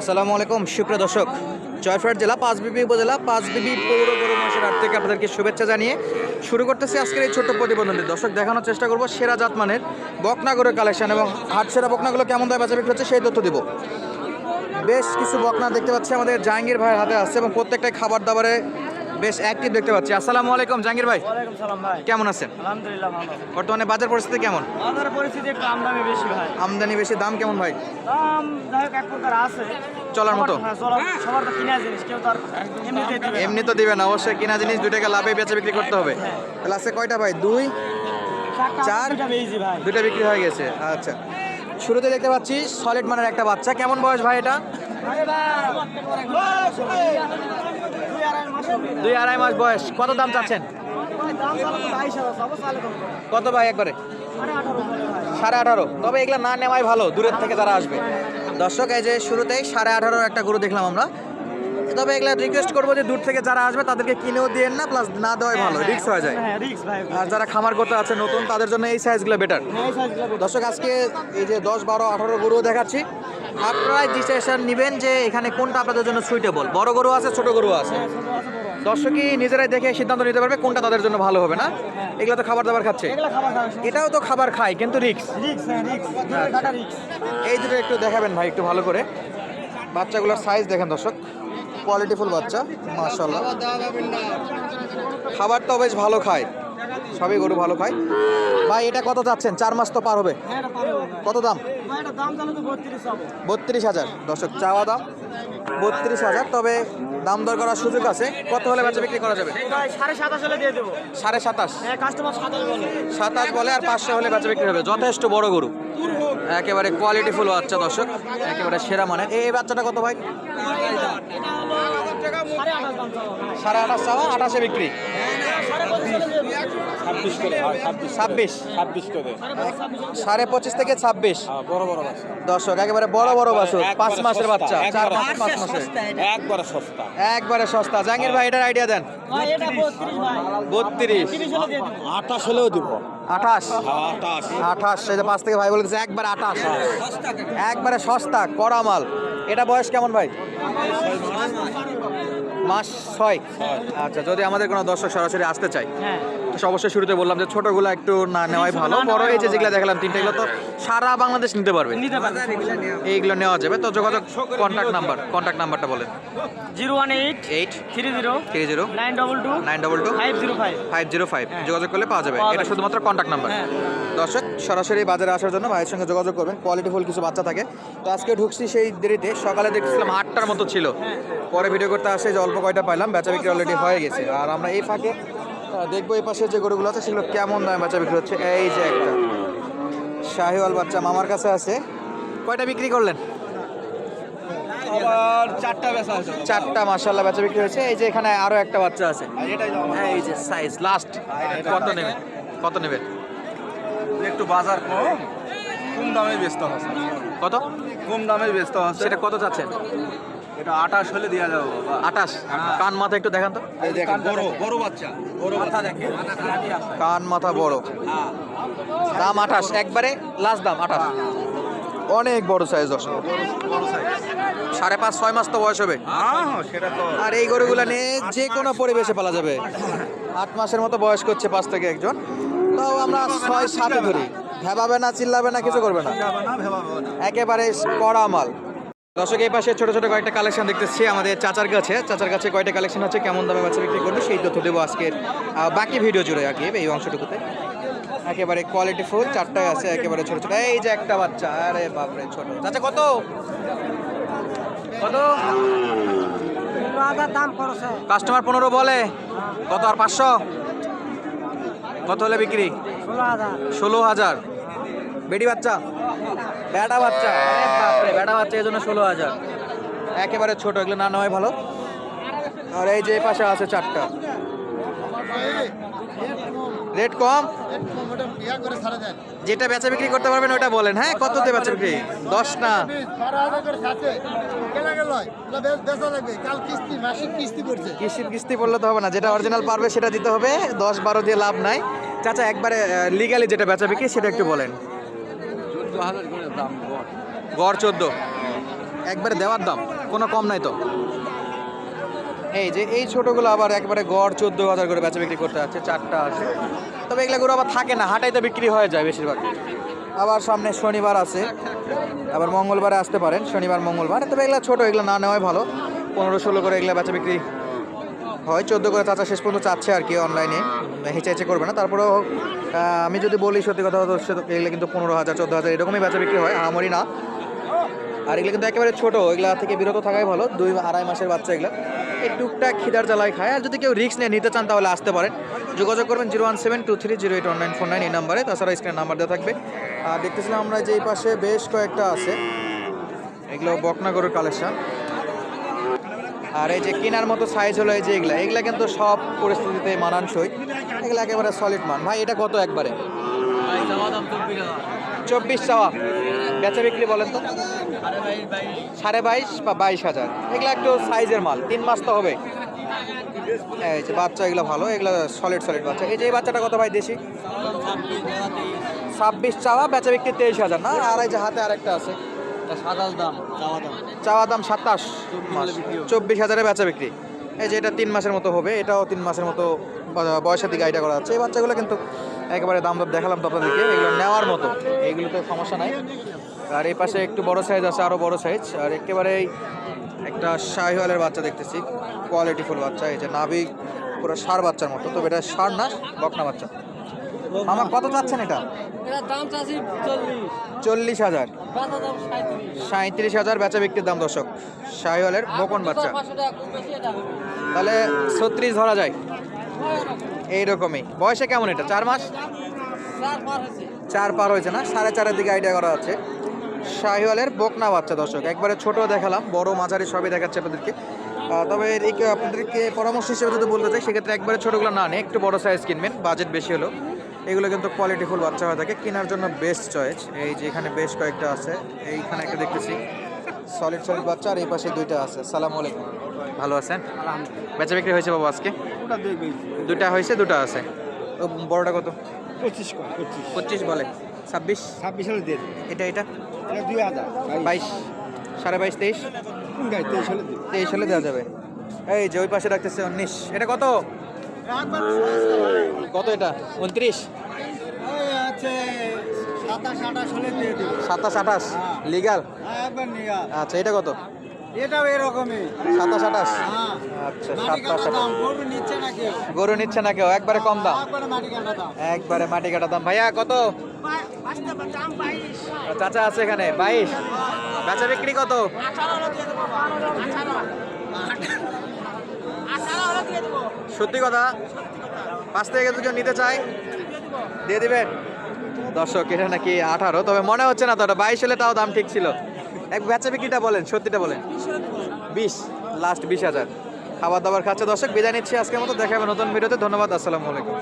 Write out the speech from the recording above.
আসসালামু আলাইকুম, সুপ্রিয় দর্শক। জয়ফ্রাট জেলা, পাঁচবিবি উপজেলা, পাঁচবিবি পৌর গরু মাসের হাট থেকে আপনাদেরকে শুভেচ্ছা জানিয়ে শুরু করতেছি আজকের এই ছোট্ট প্রতিবেদনটি। দর্শক, দেখানোর চেষ্টা করব সেরা জাতমানের বকনাগরের কালেকশন এবং হাট সেরা বকনাগুলো কেমন দামে বেচা বিক্রি হচ্ছে সেই তথ্য দেবো। বেশ কিছু বকনা দেখতে পাচ্ছি আমাদের জাহাঙ্গীর ভাইয়ের হাতে আসছে এবং প্রত্যেকটাই খাবার দাবারে বেশ অ্যাক্টিভ দেখতে পাচ্ছি। আসসালামু আলাইকুম জাহাঙ্গীর ভাই। ওয়ালাইকুম সালাম ভাই। কেমন আছেন? আলহামদুলিল্লাহ ভালো বর্তমানে বাজার পরিস্থিতি কেমন? বাজারের পরিস্থিতি একটু আমদামি বেশি ভাই। আমদানি বেশি দাম কেমন ভাই? দাম যাই এক প্রকার আছে। চলার মতো? হ্যাঁ চলার সবার তো কিনা জিনিস কেউ তো আর দিবে না। এমনি তো দিবেন অবশ্যই কিনা জিনিস দুই টাকা লাভে বেচা বিক্রি করতে হবে। তাহলে আছে কয়টা ভাই? দুই? চার? দুইটা বিক্রি হয়ে গেছে আচ্ছা। শুরুতে দেখতে পাচ্ছি সলিড মানের একটা বাচ্চা। কেমন বয়স ভাই এটা? দুই আড়াই মাস বয়স। কত দাম চাচ্ছেন। কত ভাই একবারে? সাড়ে আঠারো। তবে এগুলো না নেওয়াই ভালো, দূরের থেকে যারা আসবে। দর্শক, এই যে শুরুতেই সাড়ে আঠারোর একটা গরু দেখলাম আমরা। তবে এগুলা রিকোয়েস্ট করব যে দূর থেকে যারা আসবে তাদেরকে কিনেও দিয়ে না প্লাস না দেওয়াই ভালো। রিক্স হয়ে যায়। হ্যাঁ, রিক্স ভাই। আর যারা খামার করতে আছে নতুন তাদের জন্য এই সাইজগুলো বেটার হ্যাঁ, দর্শক আজকে এই যে দশ বারো আঠারো গরুও দেখাচ্ছি। আপনারা ডিসিশন নেবেন যে এখানে কোনটা আপনাদের জন্য সুইটেবল বড় গরু আছে ছোট গরু আছে। দর্শকই নিজেরাই দেখে সিদ্ধান্ত নিতে পারবে কোনটা তাদের জন্য ভালো হবে না? এগুলো তো খাবার দাবার খাচ্ছে। এটাও তো খাবার খায় কিন্তু রিক্স হ্যাঁ, রিক্স। এই দুটো একটু দেখাবেন ভাই একটু ভালো করে। বাচ্চাগুলোর সাইজ দেখেন দর্শক। কোয়ালিটিফুল বাচ্চা মাশাল্লাহ খাবার তো বেশ ভালো খায়। সবই গরু ভালো খায়। ভাই এটা কত চাচ্ছেন? চার মাস তো পার হবে। কত দাম? ভাই, এটার দাম জানো তো 32 হবে। বত্রিশ হাজার। দর্শক চাওয়া দাম বত্রিশ হাজার। তবে দাম দর করার সুযোগ আছে। কত হলে বেচা বিক্রি করা যাবে? সাড়ে সাতাশ হলে দিয়ে দেবো। সাড়ে সাতাশ। হ্যাঁ সাতাশ বলে। আর পাঁচশো হলে বেচা বিক্রি হবে। যথেষ্ট বড় গরু। একেবারে কোয়ালিটিফুল বাচ্চা দর্শক। একেবারে সেরা মানে এই বাচ্চাটা কত ভাই। সাড়ে আঠাশ চাওয়া আঠাশে বিক্রি। ছাব্বিশ ছাব্বিশ করে। সাড়ে পঁচিশ, থেকে ছাব্বিশ। হ্যাঁ, বড় বড় বাচ্চা দর্শক একেবারে বড় বড় বাছুর পাঁচ মাসের বাচ্চা চার একবারে পাঁচ মাসের। একবারে সস্তা। একবারে সস্তা। জাহাঙ্গীর ভাই এটার আইডিয়া দেন। ভাই, এটা 32 ভাই। বত্রিশ। 30 হলে দিয়ে দেবো। আঠাশ হলেও দিব। আঠাশ। আঠাশ। আঠাশ পাঁচ থেকে ভাই বলেছে একবার আঠাশ। একবারে সস্তা কড়া মাল। এটা বয়স কেমন ভাই? মাস ছয়। আচ্ছা যদি আমাদের কোনো দর্শক সরাসরি আসতে চাই হ্যাঁ। তো অবশ্যই শুরুতে বললাম যে ছোটগুলো একটু না নেওয়াই ভালো। বড় এই যে যেগুলো দেখালাম তিনটে এগুলো তো সারা বাংলাদেশ নিতে পারবে। নিতে পারবে এইগুলো নেওয়া যাবে। তো যোগাযোগ কন্ট্যাক্ট নাম্বার কন্ট্যাক্ট নাম্বারটা বলেন। Zero one eight eight three zero three zero nine double two nine double two five zero five. Five zero five. যোগাযোগ করলে পাওয়া যাবে। এটা শুধুমাত্র কন্ট্যাক্ট নাম্বার হ্যাঁ। দর্শক সরাসরি বাজারে আসার জন্য ভাইয়ের সঙ্গে যোগাযোগ করবেন। কোয়ালিটি ফুল কিছু বাচ্চা থাকে। তো আজকে ঢুকছি সেই দেরিতে। সকালে দেখছিলাম আটটার মতো ছিল। পরে ভিডিও করতে আসে যে অল্প কয়টা পাইলাম বেচা বিক্রি অলরেডি হয়ে গেছে। আর আমরা এই ফাঁকে দেখব এই পাশে যে গরুগুলো আছে সেগুলো কেমন দামে বেচা বিক্রি হচ্ছে। এই যে একটা। শাহিওয়াল বাচ্চা মামার কাছে আছে। কয়টা বিক্রি করলেন? আবার চারটা বেচা আছে চারটা বেচা বিক্রি হয়েছে। এই যে এখানে আরও একটা বাচ্চা আছে। এই যে সাইজ লাস্ট কত নেবেন? কত নেবেন? একটু বাজার কম। কম দামে বেচতে হচ্ছে কত? কম দামে বেচতে হচ্ছে সেটা কত চাচ্ছেন? এটা আঠাশ হলে দেওয়া যাবে বাবা। আঠাশ কান মাথা একটু দেখান তো। বড় বড় বাচ্চা। বড় বাচ্চা। দেখেন। কান মাথা বড়। দাম আঠাশ একবারে লাস্ট দাম আঠাশ অনেক বড় সাইজ দশ সাড়ে পাঁচ ছয় মাস তো বয়স হবে। হ্যাঁ হ্যাঁ, আর এই গরুগুলো নিয়ে যে কোনো পরিবেশে পালা যাবে। আট মাসের মতো বয়স করছে পাঁচ থেকে একজন। তাও আমরা ছয় সাথে ধরি। ভেবাবে না চিল্লাবে না কিছু করবে না। যাবে না ভেবাবে না। একেবারে কড়া মাল। দর্শক এই পাশে ছোট ছোট কয়েকটা কালেকশন দেখতেছি আমাদের চাচার কাছে। চাচার কাছে কয়েকটা কালেকশন আছে কেমন দামে বাচ্চা বিক্রি করবে সেই তথ্য দেবো আজকের বাকি ভিডিও জুড়ে আর কি এই অংশটুকুতে। একেবারে কোয়ালিটি ফুল চারটায় আছে একেবারে ছোট ছোট। এই যে একটা বাচ্চা আরে বাপরে ছোট। চাচা কত? কত? কাস্টমার পনেরো বলে কত আর পাঁচশো? কত হলে বিক্রি? ষোলো হাজার। বেডি বাচ্চা। বেটা বাচ্চা। বেটা বাচ্চা, এই জন্য ষোলো হাজার। একেবারে ছোট, এগুলো না নেওয়াই ভালো। আর এই যে পাশে আছে চারটা। রেট কম? যেটা বেচা বিক্রি করতে পারবেন ওটা বলেন। হ্যাঁ কত দিয়ে বেচা বিক্রি? দশ না? কিস্তির কিস্তি বললে তো হবে না, যেটা অরিজিনাল পারবে সেটা দিতে হবে। দশ বারো দিয়ে লাভ নাই। চাচা, একবারে লিগালি যেটা বেচা বিক্রি, সেটা একটু বলেন। চোদ্দ গড় চোদ্দ। একবারে দেওয়ার দাম, কোনো কম নাই তো। এই যে এই ছোটোগুলো আবার একবারে গড় চোদ্দ হাজার করে বেচা বিক্রি করতে যাচ্ছে, চারটা আছে। তবে এগুলো গরু আবার থাকে না, হাটাই তো বিক্রি হয়ে যায় বেশিরভাগ। আবার সামনে শনিবার আছে, আবার মঙ্গলবারে আসতে পারেন, শনিবার, মঙ্গলবার। তবে এগুলো ছোটো, এগুলো না নেওয়াই ভালো। পনেরো ষোলো করে এগুলো বেচা বিক্রি হয়, চোদ্দ করে চাচা শেষ পর্যন্ত চাচ্ছে আর কি অনলাইনে হেঁচে করবে না। তারপরেও আমি যদি বলি সত্যি কথা সে- এগুলো কিন্তু পনেরো হাজার, চোদ্দ হাজার এরকমই বেচা বিক্রি হয় আমারই না। আর এগুলো কিন্তু একেবারে ছোটো, এগুলা থেকে বিরত থাকাই ভালো। দুই আড়াই মাসের বাচ্চা এগুলো। এই টুকটাক খিদার জ্বালায় খায়। আর যদি কেউ রিস্ক নিয়ে, নিতে চান তাহলে আসতে পারেন। যোগাযোগ করবেন zero one seven two three zero eight one nine four nine, এই নাম্বারে। তাছাড়া স্ক্রিন নাম্বার দেওয়া থাকবে। আর দেখতেছিলাম আমরা যে এই পাশে বেশ কয়েকটা আছে। এগুলো বকনা গরুর কালেকশন আর এই যে কেনার মতো সাইজ হলো এই যে এগুলা এগুলা কিন্তু সব পরিস্থিতিতে মানানসই। এগুলো একেবারে সলিড মান। ভাই এটা কত একবারে? চব্বিশ চাওয়া। বেচা বিক্রি বলেন তো? সাড়ে বাইশ বা বাইশ হাজার। এগুলো একটু সাইজের মাল। তিন মাস তো হবে। এই যে বাচ্চা এগুলো ভালো এগুলো সলিড সলিড বাচ্চা। এই যে এই বাচ্চাটা কত ভাই দেশি? ছাব্বিশ চাওয়া বেচা বিক্রি তেইশ হাজার না? আর এই যে হাতে আরেকটা আছে। চাওয়া দাম। সাতাশ চব্বিশ হাজারে বেচা বিক্রি। এই যে এটা তিন মাসের মতো হবে এটাও তিন মাসের মতো বয়সের দিকে আইডিয়া করা যাচ্ছে এই বাচ্চাগুলো কিন্তু একেবারে দাম দর দেখালাম তো আপনাদেরকে এগুলো নেওয়ার মতো। এইগুলোতে সমস্যা নাই। আর এই পাশে একটু বড় সাইজ আছে আরও বড় সাইজ আর একেবারে একটা শাহিওয়ালের বাচ্চা দেখতেছি। কোয়ালিটিফুল বাচ্চা এই যে নাভি পুরো সার বাচ্চার মতো। তবে এটা সার না বকনা বাচ্চা। আমার কত চাচ্ছেন এটা? চল্লিশ। হাজার। সাঁত্রিশ। হাজার বেচা বিক্রির দাম দর্শক। শাহিওয়ালের বকন বাচ্চা। তাহলে ছত্রিশ ধরা যায়। এইরকমই। বয়সে কেমন এটা? চার মাস? চার পার হয়েছে। না? সাড়ে চারের দিকে আইডিয়া করা আছে। শাহিওয়ালের বকনা বাচ্চা দর্শক। একবারে ছোট দেখালাম বড় মাঝারি সবই দেখাচ্ছে আপনাদেরকে। তবে আপনাদেরকে পরামর্শ হিসেবে যদি বলতে চাই সেক্ষেত্রে একবারে ছোটোগুলো না নিয়ে একটু বড় সাইজ কিনবেন। বাজেট বেশি হলো এগুলো কিন্তু কোয়ালিটিফুল বাচ্চা হয়ে থাকে। কেনার জন্য বেস্ট চয়েস এই যে এখানে বেশ কয়েকটা আছে। এইখানে একটা দেখতেছি। সলিড সলিড বাচ্চা। আর এই পাশে দুইটা আছে। সালাম আলাইকুম। ভালো আছেন? বেচা বিক্রি হয়েছে বাবা আজকে? দুটা হয়েছে দুটা আছে। ও বড়টা কত? পঁচিশ পঁচিশ। পঁচিশ বলে। ছাব্বিশ? ছাব্বিশ হলে দিয়ে এটা এটা? এটা দুই হাজার। বাইশ। সাড়ে বাইশ তেইশ? তেইশ হলে তেইশ হলে দেওয়া যাবে। এই যে ওই পাশে রাখতেছে উনিশ এটা কত? কত এটা? উনত্রিশ? সাতাশ আঠাশ হলে দিয়ে দেবো। সাতাশ আঠাশ? লিগাল আচ্ছা এটা কত? এটাও এরকমই। সাতাশ আঠাশ? হ্যাঁ। আচ্ছা সাতাশ গরু নিচ্ছে না কেউ? একবারে কম দাম? একবারে মাটি কাটা দাম। একবারে মাটি কাটা দাম। ভাইয়া কত? চাচা আছে এখানে? বাইশ? বেচা বিক্রি কত? সত্যি কথা, পাঁচ থেকে দুজন নিতে চাই দিয়ে দিবেন। দর্শক, এটা নাকি আঠারো, তবে মনে হচ্ছে না তো ওটা বাইশ হলে তাও দাম ঠিক ছিল। এক বেচা বিক্রিটা বলেন, সত্যিটা বলেন। বিশ লাস্ট বিশ হাজার। খাবার দাবার খাচ্ছে দর্শক, বিদায় নিচ্ছি আজকের মতো, দেখাবে নতুন ভিডিওতে, ধন্যবাদ, আসসালামু আলাইকুম।